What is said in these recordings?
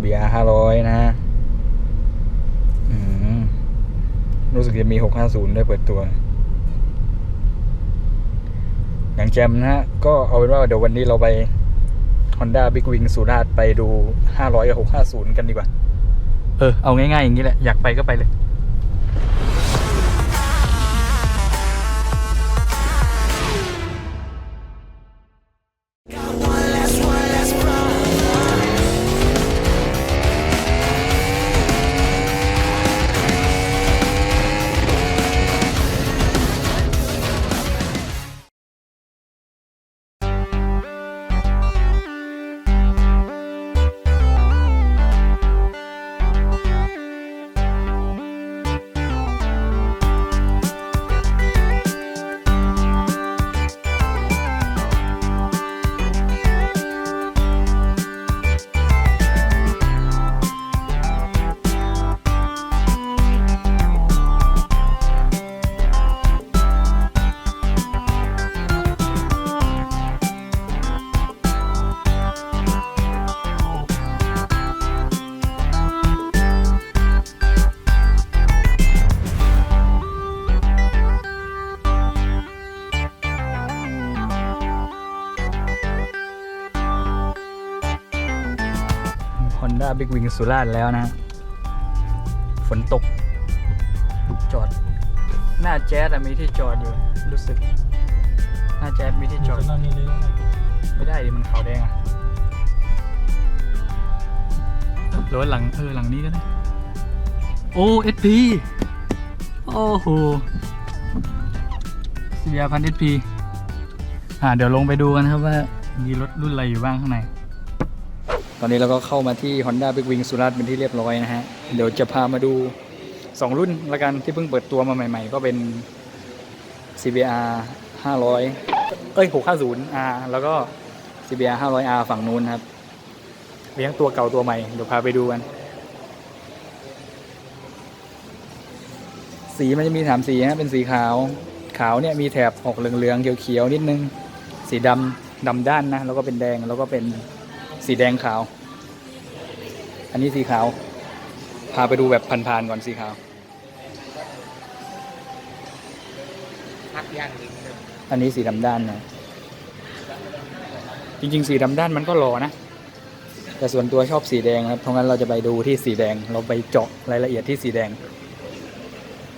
CBR 500 นะฮะรู้สึกจะมี 650 ได้เปิดตัวอย่างแจมนะฮะ ก็เอาเป็นว่าเดี๋ยววันนี้เราไป Honda Big Wing สุราษฎร์ไปดู 500 กับ 650 กันดีกว่า เออ เอาง่ายๆอย่างนี้แหละ อยากไปก็ไปเลย Honda Big Wing สุราษฎร์แล้วนะ ฝนตก จอด หน้าแจ๊สอะมีที่จอดอยู่ รู้สึก หน้าแจ๊สมีที่จอดนั่นนี่เลยไม่ได้ดิมันขาวแดงอะรือว่าหลัง เออ หลังนี้ก็ได้ โอ้เอสพีโอ้โหสิบยพันเอสพีอ่าเดี๋ยวลงไปดูกันครับว่า มีรถรุ่นอะไรอยู่บ้างข้างใน ตอนนี้เราก็เข้ามาที่ Honda Big Wing สุราษฎร์เป็นที่เรียบร้อยนะฮะ เดี๋ยวจะพามาดู 2 รุ่นละกันที่เพิ่งเปิดตัวมาใหม่ๆ ก็เป็น CBR 500 เอ้ย 650R แล้วก็ CBR 500R ฝั่งนู้นครับเลี้ยงตัวเก่าตัวใหม่ เดี๋ยวพาไปดูกัน สีมันจะมีสามสีฮะเป็นสีขาว ขาวเนี่ยมีแถบออกเหลืองๆเขียวๆนิดนึง สีดำดำด้านนะ แล้วก็เป็นแดงแล้วก็เป็น สีแดงขาว อันนี้สีขาว พาไปดูแบบผ่านๆก่อนสีขาว พักย่างนี้อันนี้สีดำด้านนะจริง ๆ สีดำด้านมันก็หล่อนะ แต่ส่วนตัวชอบสีแดงครับเพราะงั้นเราจะไปดูที่สีแดง เราไปเจาะรายละเอียดที่สีแดง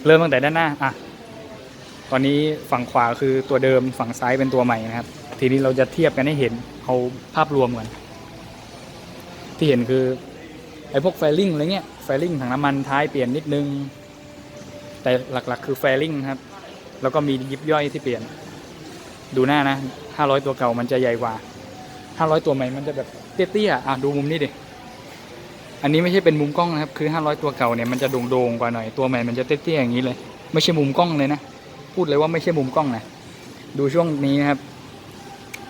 เริ่มตั้งแต่ด้านหน้าอะตอนนี้ฝั่งขวาคือตัวเดิมฝั่งซ้ายเป็นตัวใหม่นะครับ ทีนี้เราจะเทียบกันให้เห็นเอาภาพรวมกัน ที่เห็นคือไอ้พวกไฟลิ่งอะไรเงี้ยไฟลิ่งถังน้ำมันท้ายเปลี่ยนนิดนึง แต่หลักๆ คือไฟลิ่งครับ แล้วก็มียิบย่อยที่เปลี่ยน ดูหน้านะ500ตัวเก่ามันจะใหญ่กว่า500ตัวใหม่มันจะแบบเตี้ยๆอะดูมุมนี้ดิอันนี้ไม่ใช่เป็นมุมกล้องนะครับคือ500ตัวเก่าเนี่ยมันจะโด่งๆกว่าหน่อยตัวใหม่มันจะเตี้ยๆอย่างนี้เลย ไม่ใช่มุมกล้องเลยนะพูดเลยว่าไม่ใช่มุมกล้องนะดูช่วงนี้นะครับ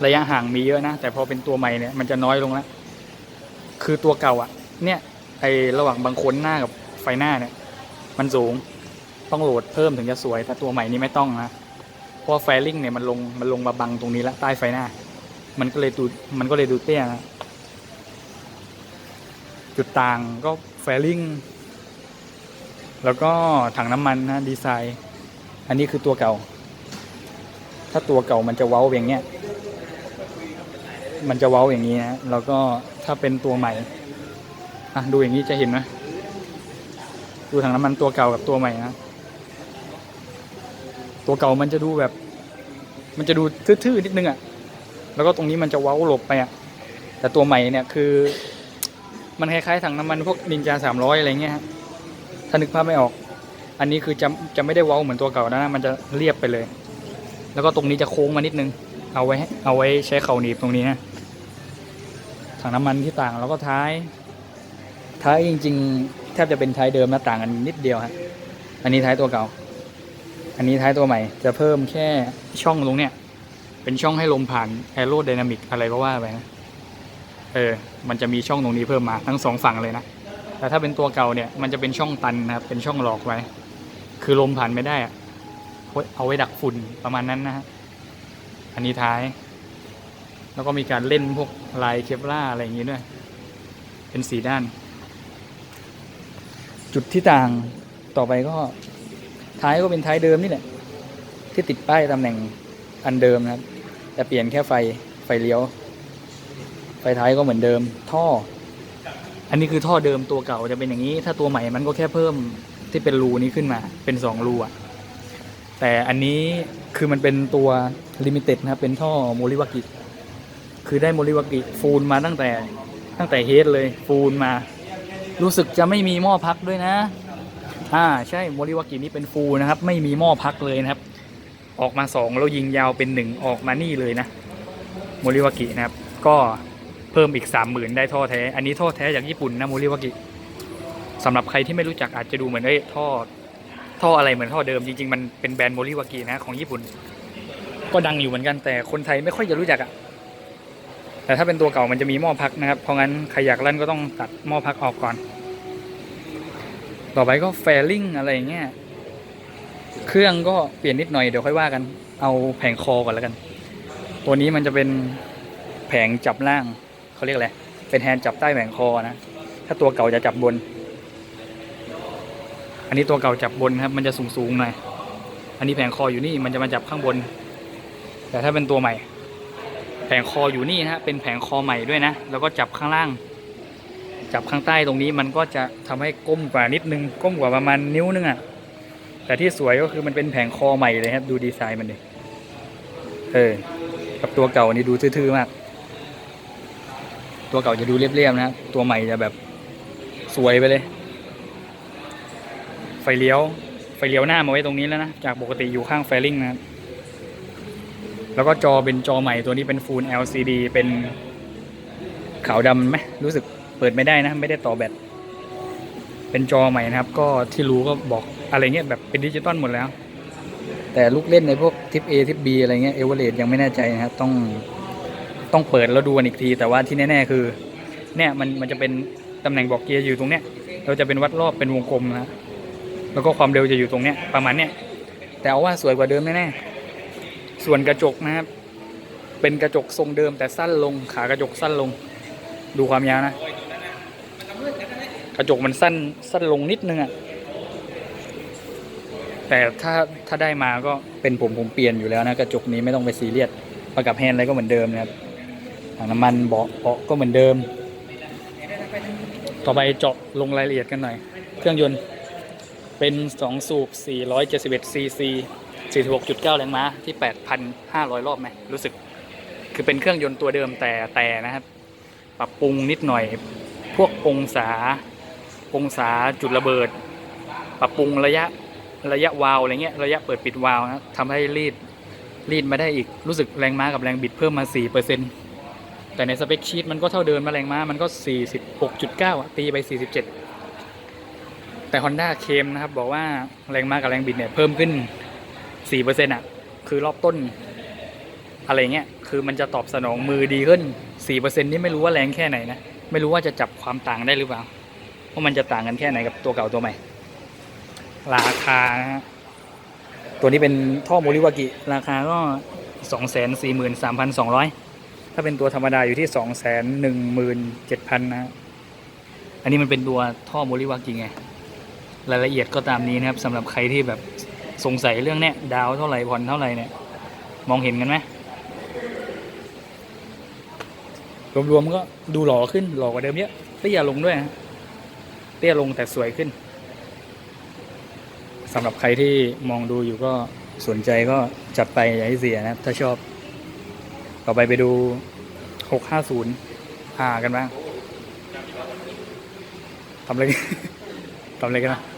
ระยะห่างมีเยอะนะแต่พอเป็นตัวใหม่เนี่ยมันจะน้อยลงแล้ว คือตัวเก่าอะเนี่ยไอระหว่างบางคนหน้ากับไฟหน้าเนี่ย มันสูงต้องโหลดเพิ่มถึงจะสวย แต่ตัวใหม่นี้ไม่ต้องนะเพราะว่าไฟลิงเนี่ยมันลงมันลงมาบังตรงนี้แล้วใต้ไฟหน้า มันก็เลยดูมันก็เลยดูเตี้ยนะจุดต่างก็ไฟลิงแล้วก็ถังน้ำมันนะดีไซน์ อันนี้คือตัวเก่า ถ้าตัวเก่ามันจะเว้าอย่างเงี้ย มันจะเว้าอย่างนี้นะแล้วก็ถ้าเป็นตัวใหม่อะดูอย่างนี้จะเห็นไหมดูถังน้ำมันตัวเก่ากับตัวใหม่นะตัวเก่ามันจะดูแบบ มันจะดูทื่อๆนิดนึงอะ่ะ แล้วก็ตรงนี้มันจะเว้าหลบไปอะ่ะ แต่ตัวใหม่เนี่ยคือ มันคล้ายๆถังน้ำมันพวกนินจาสามร้อยอะไรเงี้ยฮะถ้านึกภาพไม่ออก อันนี้คือจะจะไม่ได้เว้าเหมือนตัวเก่านะ มันจะเรียบไปเลย แล้วก็ตรงนี้จะโค้งมานิดนึง เอาไว้ เอาไว้ใช้เข่าหนีบตรงนี้นะ ถังน้ำมันที่ต่างแล้วก็ท้าย ท้ายจริงๆแทบจะเป็นท้ายเดิมนะต่างกันนิดเดียวฮะอันนี้ท้ายตัวเก่า อันนี้ท้ายตัวใหม่ จะเพิ่มแค่ช่องตรงเนี้ยเป็นช่องให้ลมผ่านแอโร d y นามิกอะไรก็ว่าไปนะเออ มันจะมีช่องตรงนี้เพิ่มมาทั้งสองฝั่งเลยนะ แต่ถ้าเป็นตัวเก่าเนี่ย มันจะเป็นช่องตันนะครับ เป็นช่องหลอกไว้ คือลมผ่านไม่ได้อะเอาไว้ดักฝุ่นประมาณนั้นนะฮะ อันนี้ท้าย แล้วก็มีการเล่นพวกลายเคปล่าอะไรอย่างงี้ด้วย เป็นสีด้าน จุดที่ต่างต่อไปก็ท้ายก็เป็นท้ายเดิมนี่แหละ ที่ติดป้ายตำแหน่งอันเดิมนะครับ แต่เปลี่ยนแค่ไฟไฟเลี้ยว ไฟท้ายก็เหมือนเดิม ท่อ อันนี้คือท่อเดิมตัวเก่าจะเป็นอย่างนี้ ถ้าตัวใหม่มันก็แค่เพิ่มที่เป็นรูนี้ขึ้นมา เป็นสองรูอะแต่อันนี้คือมันเป็นตัวลิมิเต็ดนะครับ เป็นท่อโมริวากิ คือได้โมริวากิฟูลมาตั้งแต่ตั้งแต่เฮดเลยฟูลมา รู้สึกจะไม่มีหม้อพักด้วยนะ อ่าใช่โมริวากินี่เป็นฟูลนะครับ ไม่มีหม้อพักเลยนะครับ ออกมาสองแล้วยิงยาวเป็นหนึ่งออกมานี่เลยนะโมริวากินะครับ ก็เพิ่มอีกสามหมื่นได้ท่อแท้ อันนี้ท่อแท้จากญี่ปุ่นนะโมริวากิสำหรับใครที่ไม่รู้จักอาจจะดูเหมือนเอ้ท่อท่ออะไรเหมือนท่อเดิมจริงๆ มันเป็นแบรนด์โมริวากินะของญี่ปุ่น ก็ดังอยู่เหมือนกันแต่คนไทยไม่ค่อยจะรู้จักอะ แต่ถ้าเป็นตัวเก่ามันจะมีหม้อพักนะครับ เพราะงั้นใครอยากลั่นก็ต้องตัดหม้อพักออกก่อน ต่อไปก็แฟลิงอะไรอย่างเงี้ย เครื่องก็เปลี่ยนนิดหน่อยเดี๋ยวค่อยว่ากัน เอาแผงคอก่อนแล้วกัน ตัวนี้มันจะเป็นแผงจับล่างเขาเรียกอะไร เป็นแฮนด์จับใต้แผงคอนะ ถ้าตัวเก่าจะจับบน อันนี้ตัวเก่าจับบนครับ มันจะสูงๆหน่อย อันนี้แผงคออยู่นี่มันจะมาจับข้างบน แต่ถ้าเป็นตัวใหม่ แผงคออยู่นี่นะฮะเป็นแผงคอใหม่ด้วยนะ แล้วก็จับข้างล่าง จับข้างใต้ตรงนี้มันก็จะทำให้ก้มกว่านิดนึง ก้มกว่าประมาณนิ้วนึงอะ่ะแต่ที่สวยก็คือมันเป็นแผงคอใหม่เลยครับ ดูดีไซน์มันดิเออกับตัวเก่านี่ดูทื่อๆมาก ตัวเก่าจะดูเรียบๆนะตัวใหม่จะแบบสวยไปเลย ไฟเลี้ยว ไฟเลี้ยวหน้ามาไว้ตรงนี้แล้วนะ จากปกติอยู่ข้างไฟลิงนะครับ แล้วก็จอเป็นจอใหม่ตัวนี้เป็น Full LCD เป็นขาวดำไหมรู้สึกเปิดไม่ได้นะ ไม่ได้ต่อแบตเป็นจอใหม่นะครับ ก็ที่รู้ก็บอกอะไรเงี้ยแบบเป็นดิจิตอลหมดแล้ว แต่ลูกเล่นในพวกทิป A ทิป B อะไรเงี้ยเอเวอเรยังไม่แน่ใจนะครับต้องต้องเปิดแล้วดูกันอีกที แต่ว่าที่แน่ ๆ คือ เนี่ยมันมันจะเป็นตำแหน่งบอกเกียร์อยู่ตรงเนี้ยเราจะเป็นวัดรอบเป็นวงกลมนะแล้วก็ความเร็วจะอยู่ตรงเนี้ยประมาณเนี้ยแต่เอาว่าสวยกว่าเดิมแน่ๆ ส่วนกระจกนะครับ เป็นกระจกทรงเดิมแต่สั้นลง ขากระจกสั้นลง ดูความยาวนะ กระจกมันสั้นสั้นลงนิดนึงอะแต่ถ้าถ้าได้มาก็เป็นผมผมเปลี่ยนอยู่แล้วนะ กระจกนี้ไม่ต้องไปซีเรียสประกับแฮนด์อะไรก็เหมือนเดิมนะครับถังน้ำมันเบาะเบาะก็เหมือนเดิม ต่อไปเจาะลงรายละเอียดกันหน่อย เครื่องยนต์เป็น 2 สูบ 471 cc 46.9 แรงม้าที่ 8,500 รอบไหมรู้สึก คือเป็นเครื่องยนต์ตัวเดิมแต่แต่นะครับ ปรับปรุงนิดหน่อย พวกองศา องศาจุดระเบิด ปรับปรุงระยะระยะวาล์วอะไรเงี้ยระยะเปิดปิดวาล์วนะทำให้รีดรีดมาได้อีกรู้สึกแรงม้ากับแรงบิดเพิ่มมา4%แต่ในสเปคชีตมันก็เท่าเดิมมาแรงม้ามันก็ 46.9อะตีไป 47 แต่ Honda เคมนะครับ บอกว่าแรงม้ากับแรงบิดเนี่ยเพิ่มขึ้น 4%อะ คือรอบต้น อะไรเงี้ย คือมันจะตอบสนองมือดีขึ้น4%นี่ไม่รู้ว่าแรงแค่ไหนนะ ไม่รู้ว่าจะจับความต่างได้หรือเปล่า ว่ามันจะต่างกันแค่ไหนกับตัวเก่าตัวใหม่ ราคา ตัวนี้เป็นท่อโมริวากิ ราคาก็243,200ถ้าเป็นตัวธรรมดาอยู่ที่217,000นะฮะอันนี้มันเป็นตัวท่อโมริวากิไง รายละเอียดก็ตามนี้นะครับสำหรับใครที่แบบ สงสัยเรื่องเนี้ยดาวเท่าไหร่ผ่อนเท่าไหร่เนี่ย มองเห็นกันไหมรวมๆก็ดูหล่อขึ้นหล่อกว่าเดิมเยอะเตี้ยลงด้วยนะเตี้ยลงแต่สวยขึ้นสำหรับใครที่มองดูอยู่ก็สนใจก็จัดไปอย่าให้เสียนะถ้าชอบ ต่อไปไปดู 650อ่ากันบ้างทำอะไรทำอะไรกันนะ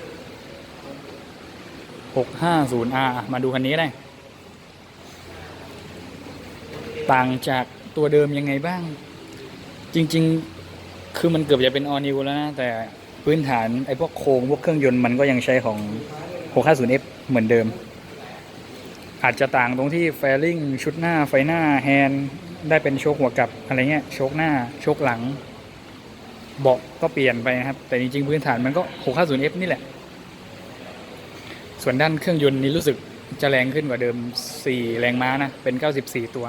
หกห้าศูนย์อามาดูคันนี้ก็ได้ ต่างจากตัวเดิมยังไงบ้าง จริง ๆ คือมันเกือบจะเป็นออนิวแล้วนะ แต่พื้นฐานไอ้พวกโครงพวกเครื่องยนต์มันก็ยังใช้ของ 650F เหมือนเดิม อาจจะต่างตรงที่แฟลิงชุดหน้าไฟหน้าแฮนได้เป็นโชคหัวกับอะไรเงี้ยโชคหน้าโชคหลังเบาะก็เปลี่ยนไปนะครับ แต่จริงๆพื้นฐานมันก็ 650F นี่แหละ ส่วนด้านเครื่องยนต์นี้รู้สึกจะแรงขึ้นกว่าเดิม 4 แรงม้านะ เป็น 94 ตัว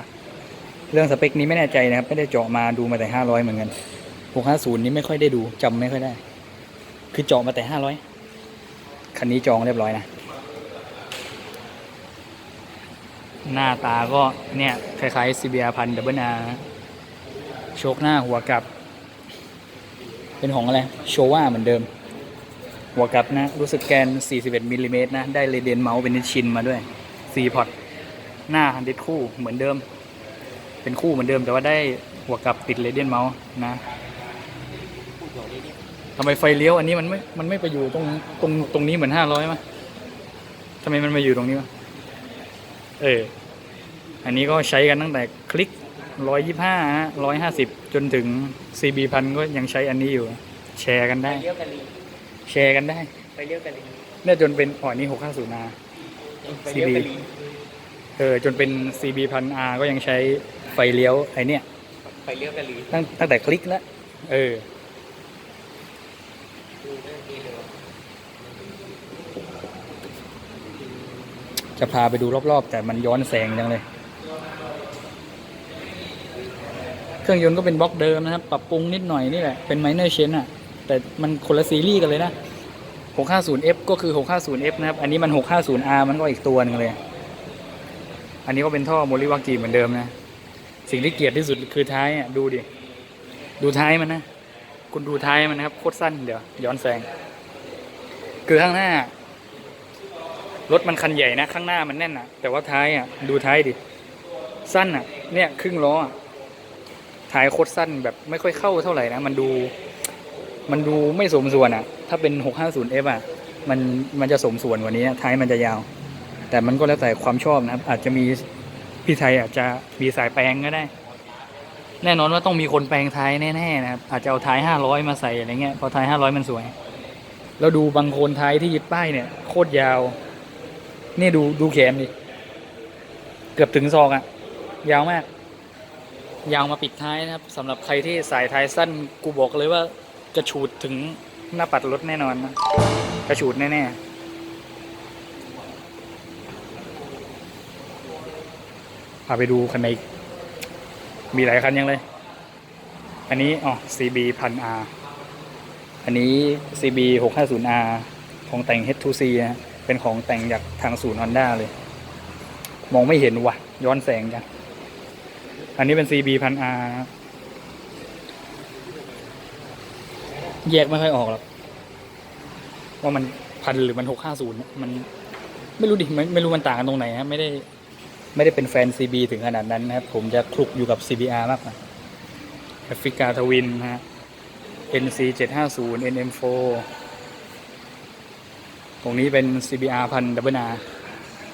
เรื่องสเปคนี้ไม่แน่ใจนะครับ ไม่ได้เจาะมาดูมาแต่ 500 เหมือนกัน 650 นี้ไม่ค่อยได้ดูจำไม่ค่อยได้ คือเจาะมาแต่ 500 คันนี้จองเรียบร้อยนะ หน้าตาก็เนี่ย คล้ายๆ CBR พันดับเบิลอาโชคหน้าหัวกับ เป็นของอะไร โชว่าเหมือนเดิม หัวกลับนะ รู้สึกแกน 41มิลลิเมตรนะ ได้เรเดียนเมาส์เป็นนิชชินมาด้วย4พอตหน้าฮันดิดคู่เหมือนเดิม เป็นคู่เหมือนเดิมแต่ว่าได้หัวกลับติดเรเดียนเมาส์นะทำไมไฟเลี้ยวอันนี้มันไม่ มันไม่ไปอยู่ตรงตรงตรงนี้เหมือนห้าร้อยมั้ยทำไมมันมาอยู่ตรงนี้วะเออ อันนี้ก็ใช้กันตั้งแต่คลิกร้อยยี่ห้าร้อยห้าสิบจนถึง CB พันก็ยังใช้อันนี้อยู่ แชร์กันได้ แชร์กันได้ไปเลี้ยวกะลีเนี่ยจนเป็นอ๋อนี่หกห้าศูนย์ R ไปเลี้ยวกะลีเออจนเป็น CB พัน R ก็ยังใช้ไฟเลี้ยวไอเนี่ยไปเลี้ยวกะลีตั้งตั้งแต่คลิกแล้วเออดูเรื่องนี้เลยวะจะพาไปดูรอบๆ แต่มันย้อนแสงจังเลย เครื่องยนต์ก็เป็นบล็อกเดิมนะครับ ปรับปรุงนิดหน่อยนี่แหละ เป็นไมเนอร์เชนอะ แต่มันคนละซีรีส์กันเลยนะ 650F ก็คือ 650F นะครับ อันนี้มัน 650R มันก็อีกตัวนึงเลย อันนี้ก็เป็นท่อโมลิวากีเหมือนเดิมนะ สิ่งที่เกลียดที่สุดคือท้ายอะดูดิ ดูท้ายมันนะ คุณดูท้ายมันนะครับโคตรสั้นเดี๋ยวย้อนแสง คือข้างหน้ารถมันคันใหญ่นะ ข้างหน้ามันแน่นอะ แต่ว่าท้ายอะดูท้ายดิ สั้นอะ เนี่ยครึ่งล้ออะท้ายโคตรสั้นแบบไม่ค่อยเข้าเท่าไหร่นะ มันดู มันดูไม่สมส่วนอะ ถ้าเป็น 650F อะ มันมันจะสมส่วนกว่านี้ท้ายมันจะยาว แต่มันก็แล้วแต่ความชอบนะครับ อาจจะมีพี่ไทยอาจจะมีสายแปลงก็ได้ แน่นอนว่าต้องมีคนแปลงท้ายแน่ๆนะครับ อาจจะเอาท้าย 500 มาใส่อะไรเงี้ยเพราะท้าย 500 มันสวย แล้วดูบางโคนท้ายที่ยึดป้ายเนี่ยโคตรยาว นี่ดูดูแขนดิ เกือบถึงศอกอะยาวมาก ยาวมาปิดท้ายนะครับสำหรับใครที่สายท้ายสั้นกูบอกเลยว่า กระฉูดถึงหน้าปัดรถแน่นอนนะกระฉูดแน่ๆพาไปดูคันในมีหลายคันยังเลย อันนี้อ๋อ CB พัน R อันนี้ CB 650R ของแต่ง H2C นะเป็นของแต่งจากทางศูนย์ฮอนด้าเลย มองไม่เห็นวะย้อนแสงจัง อันนี้เป็น CB พัน R นะครับ แยกไม่ค่อยออกหรอกว่ามันพันหรือมันหกห้าศูนย์มัน ไม่รู้ดิไม่ไม่รู้มันต่างกันตรงไหนครับไม่ได้ ไม่ได้เป็นแฟน CB ถึงขนาดนั้นนะครับ ผมจะคลุกอยู่กับ CBR มากกว่าแอฟริกาทวินนะฮะ NC 750 NM4 ตรงนี้เป็น CBR พันดับเบิล R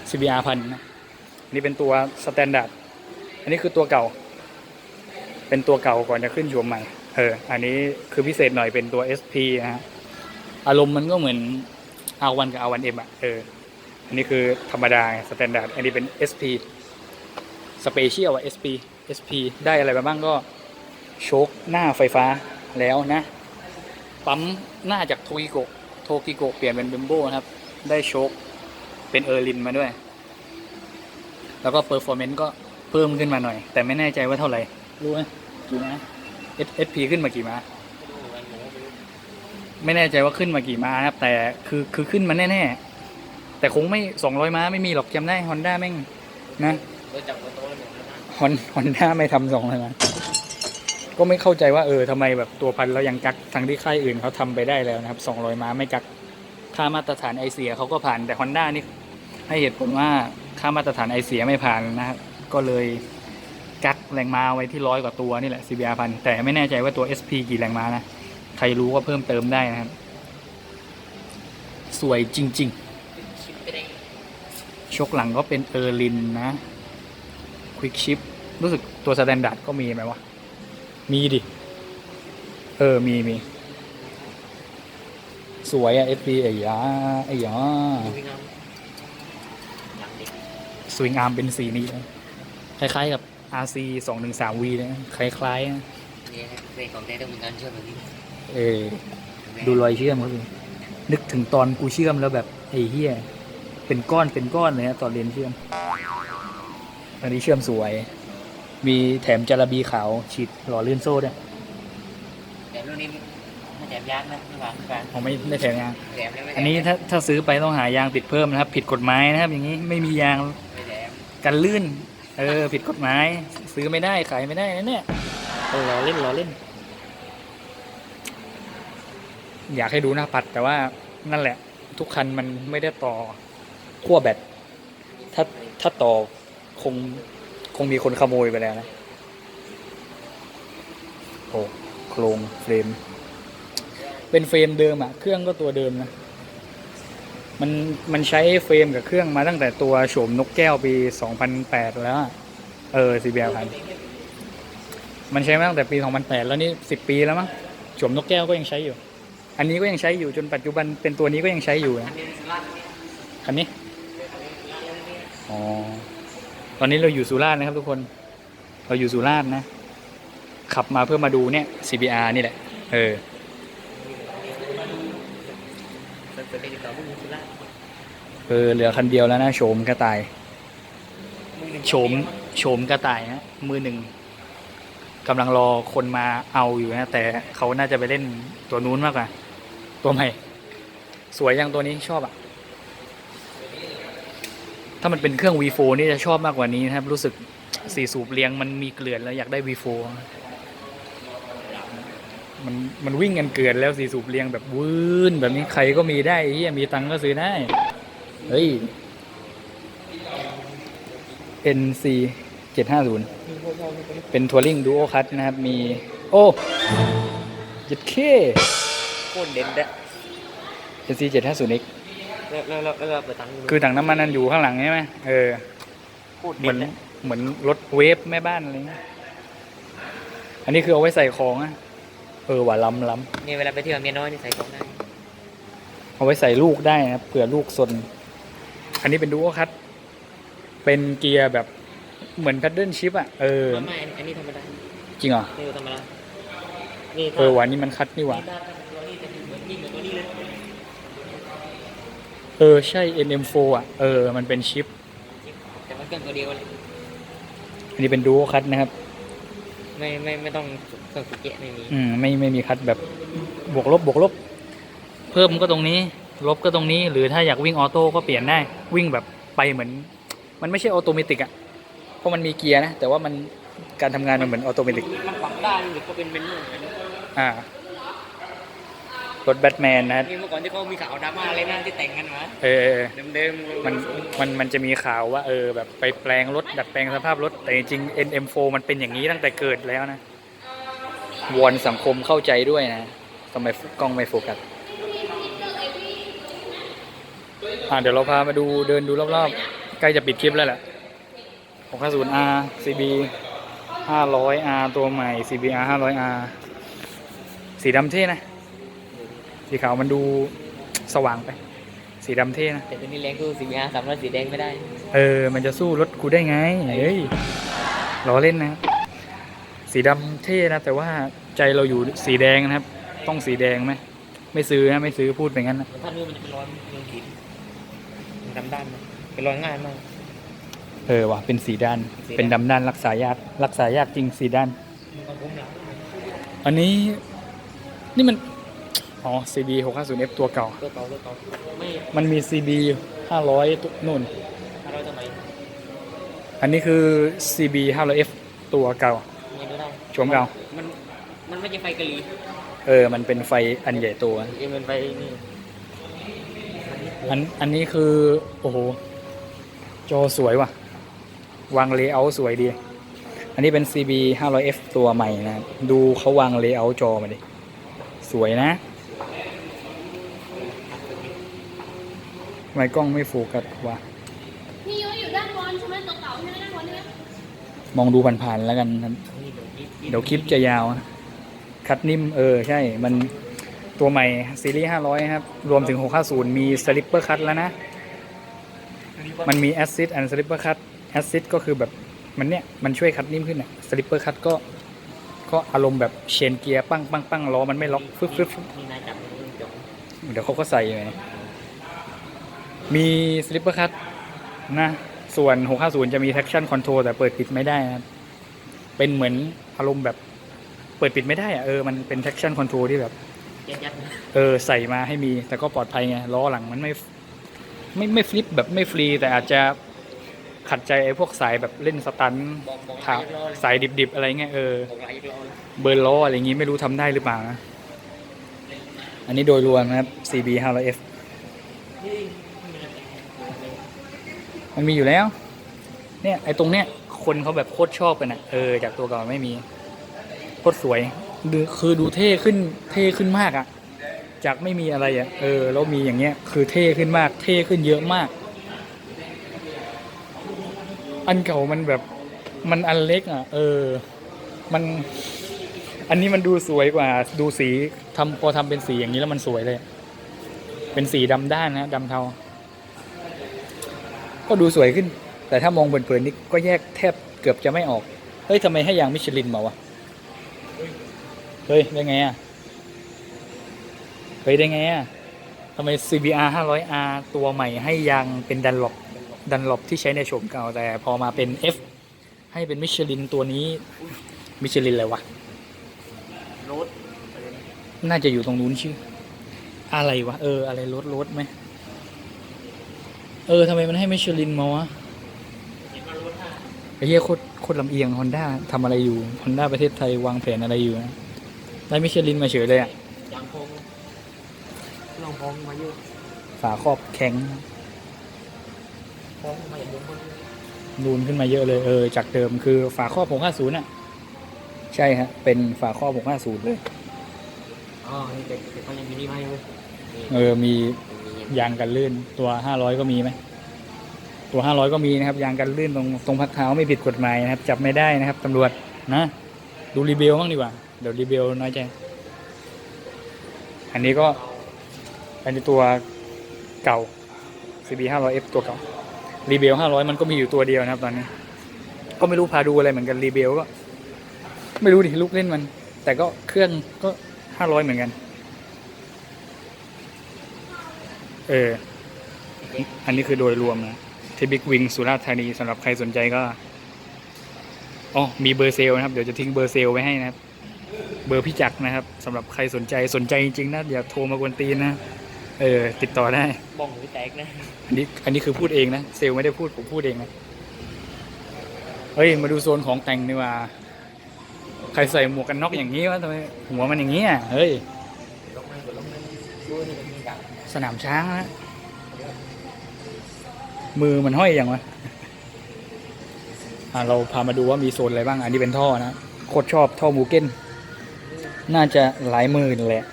CBR พันนะนนี้เป็นตัวสแตนดาร์ดอันนี้คือตัวเก่า เป็นตัวเก่าก่อนจะขึ้นชวมใหม่ เออ อันนี้คือพิเศษหน่อยเป็นตัว SP นะฮะ อารมณ์มันก็เหมือน R1 กับ R1M อะ เออ อันนี้คือธรรมดาสแตนดาร์ด อันนี้เป็น SP สเปเชียลอะ SP SP ได้อะไรมาบ้างก็ โชคหน้าไฟฟ้าแล้วนะ ปั๊มหน้าจากโทกิโกะโทกิโกะเปลี่ยนเป็นเบมโบนะครับ ได้โชคเป็นเออร์ลินมาด้วย แล้วก็เปอร์ฟอร์แมนซ์ก็เพิ่มขึ้นมาหน่อย แต่ไม่แน่ใจว่าเท่าไหร่ รู้ไหมกี่ม้า S SP ขึ้นมากี่ม้าไม่แน่ใจว่าขึ้นมากี่ม้านะครับ แต่คือคือขึ้นมาแน่ๆ แต่คงไม่200ม้าไม่มีหรอกจำได้ฮอนด้าแม่งนะฮอนฮอนด้าไม่ทำสองเลยนะก็ไม่เข้าใจว่าเออทำไมแบบตัวพันแล้วยังกักทั้งที่ค่ายอื่นเขาทำไปได้แล้วนะครับ200ม้าไม่กักค่ามาตรฐานไอเสียเขาก็ผ่านแต่ฮอนด้านี่ให้เหตุผลว่าค่ามาตรฐานไอเสียไม่ผ่านนะครับก็เลย กักแรงม้าไว้ที่ร้อยกว่าตัวนี่แหละ CBR พันแต่ไม่แน่ใจว่าตัว SP กี่แรงม้านะ ใครรู้ก็เพิ่มเติมได้นะครับ สวยจริง ๆชิปไปได้ชกหลังก็เป็นเออร์ลินนะ ควิกชิป รู้สึกตัวสแตนดาร์ดก็มีไหมวะ มีดิ เออ มีมี สวยอะ FD ไอ้ยาไอ้ยาดูวิ่งเอาหลังดิสวิงอาร์มเป็นสีนี้เลยคล้าย ๆ กับ RC 213V เลยนะคล้ายๆนะเนี่ยเพลงของแท้ต้องมีการเชื่อมแบบนี้เออดูรอยเชื่อมเขาสินึกถึงตอนกูเชื่อมแล้วแบบไอ้เหี้ยเป็นก้อนเป็นก้อนเลยนะตอนเรียนเชื่อมอันนี้เชื่อมสวย มีแถมจาระบีขาวฉีดหล่อลื่นโซ่ด้วยแต่รุ่นนี้ไม่แถมยางนะไม่หวานไม่หวานผมไม่ไม่แถมยางแถมเลยไม่แถมอันนี้ถ้าถ้าซื้อไปต้องหายางติดเพิ่มนะครับ ผิดกฎหมายนะครับ อย่างนี้ไม่มียางไม่แถมกันลื่น เออ ผิดกฎหมาย ซื้อไม่ได้ขายไม่ได้นะเนี่ยเออล้อเล่นล้อเล่น อยากให้ดูหน้าปัดแต่ว่านั่นแหละ ทุกคันมันไม่ได้ต่อขั้วแบตถ้าถ้าต่อคงคงมีคนขโมยไปแล้วนะโอ้โครงเฟรม เป็นเฟรมเดิมอะเครื่องก็ตัวเดิมนะ มันมันใช้เฟรมกับเครื่องมาตั้งแต่ตัวโฉมนกแก้วปี 2008 แล้ว เออซีเบียพันมันใช้มาตั้งแต่ปี 2008 แล้วนี่ 10 ปีแล้วมั้งโฉมนกแก้วก็ยังใช้อยู่ อันนี้ก็ยังใช้อยู่จนปัจจุบันเป็นตัวนี้ก็ยังใช้อยู่อันะนนี้สุราษฎร์นี่คันนี้อ๋อตอนนี้เราอยู่สุราษฎร์นะครับทุกคน เราอยู่สุราษฎร์นะ ขับมาเพื่อมาดูเนี่ย CBR นี่แหละ เออ เปิดไปติดต่อเอเหลือคันเดียวแล้วนะโฉมกระต่ายโฉมโฉมกระต่ายฮะมือหนึ่งกำลังรอคนมาเอาอยู่นะ แต่เขาน่าจะไปเล่นตัวนู้นมากกว่า ตัวใหม่ สวยยังตัวนี้ชอบอะถ้ามันเป็นเครื่อง V4 นี่จะชอบมากกว่านี้นะครับ รู้สึกสี่สูบเรียงมันมีเกลื่อนแล้วอยากได้ V4 มันมันวิ่งกันเกลื่อนแล้วสี่สูบเรียงแบบวื้นแบบนี้ใครก็มีได้เฮียมีตังก็ซื้อได้ เฮ้ย NC 750 เป็นทัวริงดูโอคัตนะครับ มี โอ้ยัดเคโคตรเด่นเด้อ NC 750X แล้วแล้วแล้วแล้วเปิดตังค์คือถังน้ำมันนั่นอยู่ข้างหลังใช่ไหมเออ โคตรเหเด่มือนนเด้อเหมือนรถเวฟแม่บ้านอะไรเงี้ยอันนี้คือเอาไว้ใส่ของอะเออว่าล้ำล้นี่เวลาไปเที่ยวเมียน้อยนี่ใส่ของได้ำเอาไว้ใส่ลูกได้นะครับเผื่อลูกซน อันนี้เป็นดูโอคัตเป็นเกียร์แบบเหมือนแพดเดิลชิปอะเออไม่ไม่อันนี้ธรรมดาจริงเหรอนี่ธรรมดานี่เออวันนี้มันคัดนี่หว่านี่ถ้าถ้าตัวนี้จะเหมือนยิ่งเหมือนตัวนี้เลยเออใช่ NM4 อะเออมันเป็นชิปแต่มันเครื่องตัวเดียวเลยอันนี้เป็นดูโอคัตนะครับ ไม่ไม่ไม่ต้องเครื่องสุเกะไม่มีอืมไม่ไม่มีคัดแบบบวกลบบวกลบ เพิ่มก็ตรงนี้ ลบก็ตรงนี้หรือถ้าอยากวิ่งออโต้ก็เปลี่ยนได้วิ่งแบบไปเหมือน มันไม่ใช่ออโตเมติกอะเพราะมันมีเกียร์นะ แต่ว่ามันการทำงานมันเหมือนออโตเมติกมันปรับได้หรือก็เป็นเป็นเรื่องอันนี้อ่ารถแบทแมนนะครับนี่เมื่อก่อนที่เขามีข่าวดราม่าอะไรนั่นที่แต่งกันมาเออเดิมๆมันมันมันจะมีข่าวว่าเออแบบไปแปลงรถดัดแปลงสภาพรถแต่จริงๆ NM4 มันเป็นอย่างนี้ตั้งแต่เกิดแล้วนะวอนสังคมเข้าใจด้วยนะทำไมกล้องไม่โฟกัส อ่าเดี๋ยวเราพามาดูเดินดูรอบๆ ใกล้จะปิดคลิปแล้วแหละ 650R CB 500R ตัวใหม่ CBR 500R สีดำเท่นะ สีขาวมันดูสว่างไป สีดำเท่นะ แต่ตัวนี้แรงสู้สีอาสามร้อยสีแดงไม่ได้ เออ มันจะสู้รถกูได้ไง เฮ้ยล้อเล่นนะ สีดำเท่นะ แต่ว่าใจเราอยู่สีแดงนะครับ ต้องสีแดงไหม ไม่ซื้อนะ ไม่ซื้อพูดไปงั้นนะถ้านู้นมันจะเป็นรอยเมืองหินมัน ดำด้านนะเป็นรอยง่ายมาก เออว่ะเป็นสีด้าน สีด้าน เป็นดำด้านรักษายาก รักษายากจริงสีด้าน มันก็ผมหลังอันนี้นี่มัน อ๋อ CB 650F ตัวเก่า ตัวเก่าตัวเก่าไม่มันมี CB 500ตัวนู่นถ้าเราจะไหนอันนี้คือ CB 500F ตัวเก่าไม่รู้ได้ชมเก่า มันมันไม่ใช่ไฟกะหรี่เออ มันเป็นไฟอันใหญ่ตัว เอ็มเป็นไฟนี่ อันอันนี้คือ โอ้โห จอสวยว่ะ วางเลเยอร์สวยดี อันนี้เป็น CB 500F ตัวใหม่นะครับดูเขาวางเลเยอร์จอมาดิ สวยนะทำไมกล้องไม่โฟกัสวะพี่ยุ้ยอยู่ด้านบนใช่ไหมตัวเก่าใช่ไหมด้านบนใช่ไหมมองดูผ่านๆแล้วกันครับนี่เดี๋ยวเดี๋ยวคลิปจะยาวนะคัดนิ่มเออใช่มัน ตัวใหม่ซีรีส์500 ครับ รวมถึง 650 มีสลิปเปอร์คัตแล้วนะ มันมีแอซ i ด and สลิปเปอร์คัตแอซ i ดก็คือแบบมันเนี่ย มันช่วยคัดนิ่มขึ้นอะสลิปเปอร์คัตก็ก็อารมณ์แบบเชนเกียร์ปั้งปั้งปั้งล้อมันไม่ล็อกฟึบฟึบฟึบนี่นายจับมันเดี๋ยวเดี๋ยวเขาก็ใส่เลยมีสลิปเปอร์คัตนะ ส่วน 650 จะมี traction control แต่เปิดปิดไม่ได้นะครับเป็นเหมือนอารมณ์แบบเปิดปิดไม่ได้อะเออ มันเป็น traction control ที่แบบ ยัดยัดนะเออใส่มาให้มี แต่ก็ปลอดภัยไงล้อหลังมันไม่ไม่ไม่ฟลิปแบบไม่ฟรี แต่อาจจะขัดใจไอ้พวกสายแบบเล่นสตันขาสายดิบๆ อะไรเงี้ยเออเบิร์ล้ออะไรอย่างงี้ไม่รู้ทำได้หรือเปล่านะ อันนี้โดยรวมนะครับ CB 500F มันมีอยู่แล้ว เนี่ยไอ้ตรงเนี้ยคนเขาแบบโคตรชอบกันนะเออ จากตัวเก่าไม่มี โคตรสวย ดูคือดูเท่ขึ้นเท่ขึ้นมากอะจากไม่มีอะไรอะเออแล้วมีอย่างเงี้ย คือเท่ขึ้นมาก เท่ขึ้นเยอะมาก อันเก่ามันแบบมันอันเล็กอะเออ มันอันนี้มันดูสวยกว่า ดูสีทำพอทำเป็นสีอย่างนี้แล้วมันสวยเลย เป็นสีดำด้านนะดำเทา ก็ดูสวยขึ้น แต่ถ้ามองเผินๆนี่ก็แยกแทบเกือบจะไม่ออก เฮ้ยทำไมให้ยางมิชลินมาวะ ฮ้ย ได้ไงอะ เฮ้ย ได้ไงอะทำไม CBR 500R ตัวใหม่ให้ยางเป็นดันลบดันลบที่ใช้ในโฉมเก่า แต่พอมาเป็น F ให้เป็นมิชลินตัวนี้ มิชลินอะไรวะ รถอะไรนะน่าจะอยู่ตรงนู้นชื่อ อะไรวะ เออ อะไรรถรถไหม เออทำไมมันให้มิชลินมาวะเห็นว่ารถห้าไอ้เหี้ยโคตรโคตรลำเอียงฮอนด้าทำอะไรอยู่ฮอนด้าประเทศไทยวางแผนอะไรอยู่นะ ได้มิชลินมาเฉยเลยอะยางพงลองพงมาเยอะฝาครอบแข็งพงมาอย่างเดิมคนนูนขึ้นมาเยอะเลยเออจากเดิมคือฝาครอบ650น่ะ ใช่ฮะ เป็นฝาครอบ650เลยอ๋อนี่แต่แต่เขายังมีนี่มาให้เลยนี่เออมีมียางกันลื่นตัว 500 ก็มีไหมตัว 500 ก็มีนะครับ ยางกันลื่นตรงตรงพักเท้าไม่ผิดกฎหมายนะครับ จับไม่ได้นะครับตำรวจนะ ดูรีเบลบ้างดีกว่า เดี๋ยวรีเบลน้อยใจ อันนี้ก็อันนี้ตัวเก่า CB 500F ตัวเก่ารีเบล500 มันก็มีอยู่ตัวเดียวนะครับตอนนี้ ก็ไม่รู้พาดูอะไรเหมือนกันรีเบลก็ ไม่รู้ดิลูกเล่นมัน แต่ก็เครื่องก็ 500 เหมือนกัน เออ อันนี้คือโดยรวมนะที่บิ๊กวิงสุราษฎร์ธานีสำหรับใครสนใจก็อ๋อมีเบอร์เซลนะครับ เดี๋ยวจะทิ้งเบอร์เซลไว้ให้นะครับ บอร์พี่จักรนะครับสำหรับใครสนใจสนใจจริงๆนะอย่าโทรมากวนตีนนะเออติดต่อได้บ้องหรือแตกนะอันนี้อันนี้คือพูดเองนะเซลลไม่ได้พูดผมพูดเองนะเฮ้ยมาดูโซนของแต่งดีกว่าใครใส่หมวกกันน็อกอย่างนี้วะทำไมหัวมันอย่างนี้อะเฮ้ยลงมาลงมาดูนี่มันมีดักสนามช้างนะมือมันห้อยอย่างวะอะเราพามาดูว่ามีโซนอะไรบ้างอันนี้เป็นท่อนะโคตรชอบท่อมูเก้น น่าจะหลายหมื่นแหละ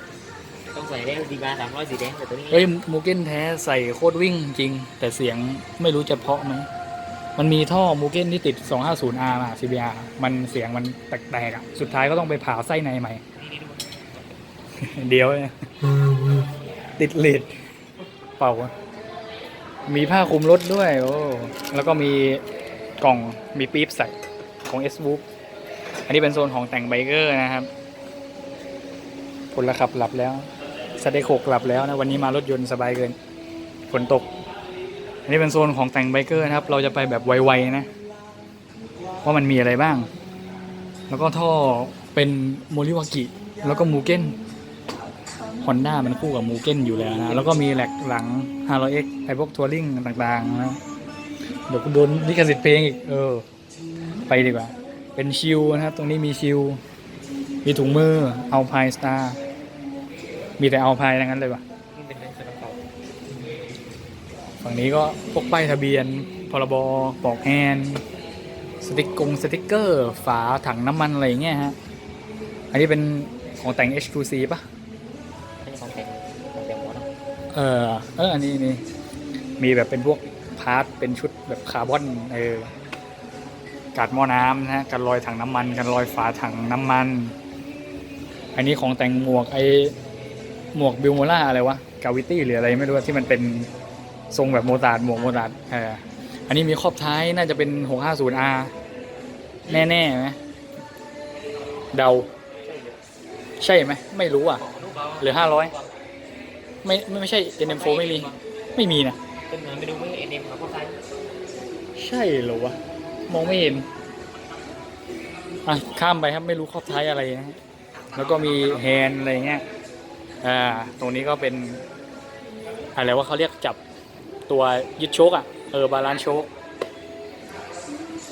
ต้องใส่ได้ดีมาสามร้อยสีแดงแต่ตัวนี้เฮ้ยมูเก้นแท้ใส่โคตรวิ่งจริง แต่เสียงไม่รู้จะเพราะไหมมันมีท่อมูเก้นที่ติด 250R มา CBR มันเสียงมันแตกๆอะ สุดท้ายก็ต้องไปผ่าไส้ในใหม่นี่นี่ดูเดียวเนี่ยติดเลดเป่าอะมีผ้าคลุมรถด้วย โอ้ แล้วก็มีกล่องมีปี๊บใส่ของ S b o o k อันนี้เป็นโซนของแต่งไบเกอร์นะครับ พลขับหลับแล้วสเตโคกหลับแล้วนะวันนี้มารถยนต์สบายเกินฝนตก อันนี้เป็นโซนของแต่งไบเกอร์นะครับ เราจะไปแบบไวๆนะว่ามันมีอะไรบ้าง แล้วก็ท่อเป็นโมริวากิแล้วก็มูเก้นฮอนด้ามันคู่กับมูเก้นอยู่แล้วนะแล้วก็มีแหลกหลัง 500X ไอพวกทัวริงต่างๆนะเดี๋ยวกูโดนลิขสิทธิ์เพลงอีกเออ ไปดีกว่า เป็นชิลนะครับ ตรงนี้มีชิลมีถุงมือเอาพายสตาร์ มีแต่เอาพายทั้งนั้นเลยว่ะนี่เป็นเรื่องสำหรับเก่าฝั่งนี้ก็พวกป้ายทะเบียน พรบปลอกแฮนด์สติกกงสติกเกอร์ ฝาถังน้ำมัน อะไรอย่างเงี้ยฮะ อันนี้เป็นของแต่ง H2C ปะไม่ใช่ของแต่งของแต่งหมดเนาะเออ เออ อันนี้นี่ มีแบบเป็นพวกพาร์ทเป็นชุดแบบคาร์บอน เออกัดหม้อน้ำนะฮะกันรอยถังน้ำมันกันรอยฝาถังน้ำมัน อันนี้ของแต่งหมวกไอ หมวกบิลโมล่าอะไรวะกาวิตี้หรืออะไรไม่รู้อะที่มันเป็นทรงแบบโมตาร์ดหมวกโมตาร์ดเอออันนี้มีครอบท้ายน่าจะเป็น 650R แน่ๆไหมเดา ใช่ไหมไม่รู้อะ หรือ 500 ไม่ไม่ไม่ใช่ NM4 ไม่มี ไม่มีนะเป็นเหมือนไปดูไม่เอ็นเอ็มเขาเข้าใจใช่เหรอวะ มองไม่เห็น อะ ข้ามไปครับไม่รู้ครอบท้ายอะไรนะฮะแล้วก็มีแฮนด์อะไรเงี้ย อ่าตรงนี้ก็เป็น อะไรว่าเขาเรียกจับตัวยึดโชกอะ่ะเออบาลานซ์โชก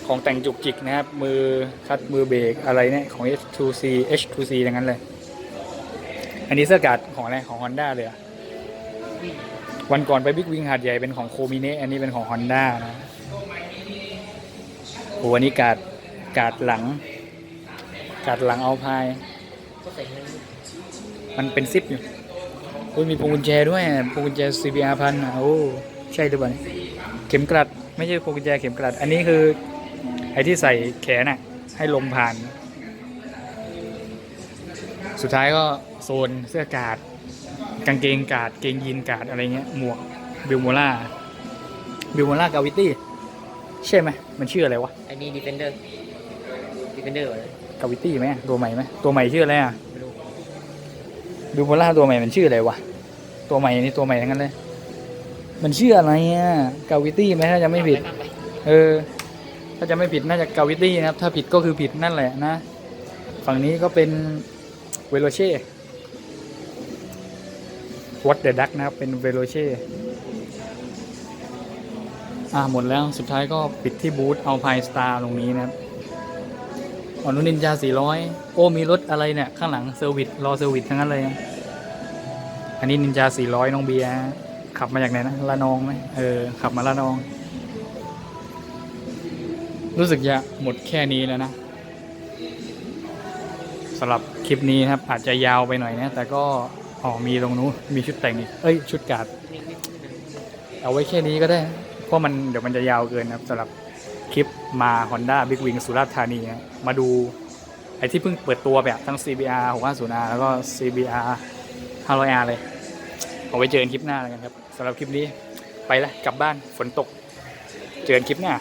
ของแต่งจุกจิกนะครับ มือคัดมือเบรกอะไรเนี่ยของ H2C H2C ดังนั้นเลย อันนี้เสื้อกาดของอะไรของ Honda เลยวันก่อนไปบิ๊กวิงหาดใหญ่เป็นของโคมิเนะอันนี้เป็นของ Honda นะโอ้อันนี้กาดกาดหลัง กาดหลังเอาพาย มันเป็นซิปอยู่โอ้ยมีพวงกุญแจด้วยอะพวงกุญแจ CBR พันอะโอ้ใช่หรือเปล่าเนี่ยเข็มกลัด ไม่ใช่พวงกุญแจเข็มกลัด อันนี้คือไอ้ที่ใส่แขนน่ะให้ลมผ่าน สุดท้ายก็โซนเสื้อกาด กางเกงกาด เกงยีนกาดอะไรเงี้ยหมวกบิลโมล่าบิลโมล่ากาวิตี้ใช่ไหมมันชื่ออะไรวะไอ้นี่ดีเฟนเดอร์ดีเฟนเดอร์อะไรกาวิตี้ไหมตัวใหม่ไหมตัวใหม่ชื่ออะไรอะ ไม่รู้บิวโบล่าตัวใหม่มันชื่ออะไรวะ ตัวใหม่นี่ตัวใหม่ทั้งนั้นเลย มันชื่ออะไรอะกาวิตี้ไหมถ้าจะไม่ผิดข้ามปเออ ถ้าจะไม่ผิดน่าจะกาวิตี้นะครับ ถ้าผิดก็คือผิดนั่นแหละนะ ฝั่งนี้ก็เป็นเวโรเช่วัดเดอะดักนะครับ เป็นเวโรเช่อ่าหมดแล้วสุดท้ายก็ปิดที่บูธเอาพายสตาร์ตรงนี้นะครับ อ๋อนุนินจา400 โอ้มีรถอะไรเนี่ย ข้างหลังเซอร์วิสรอเซอร์วิสทั้งนั้นเลย อันนี้นินจา400 น้องเบียร์ขับมาจากไหนนะละนองไหมเออ ขับมาละนอง รู้สึกจะหมดแค่นี้แล้วนะสำหรับคลิปนี้นะครับ อาจจะยาวไปหน่อยนะ แต่ก็อ๋อมีตรงนู้นมีชุดแต่งอีก เอ้ย ชุดกาดเอาไว้แค่นี้ก็ได้ เพราะมันเดี๋ยวมันจะยาวเกินนะครับสำหรับ คลิปมา Honda Big Wing สุราษฎร์ธานีมาดูไอ้ที่เพิ่งเปิดตัวแบบทั้ง CBR 650R แล้วก็ CBR 500R เลย เอาไว้เจอกันคลิปหน้าแล้วกันครับสำหรับคลิปนี้ไปละกลับบ้านฝนตก เจอกันคลิปหน้า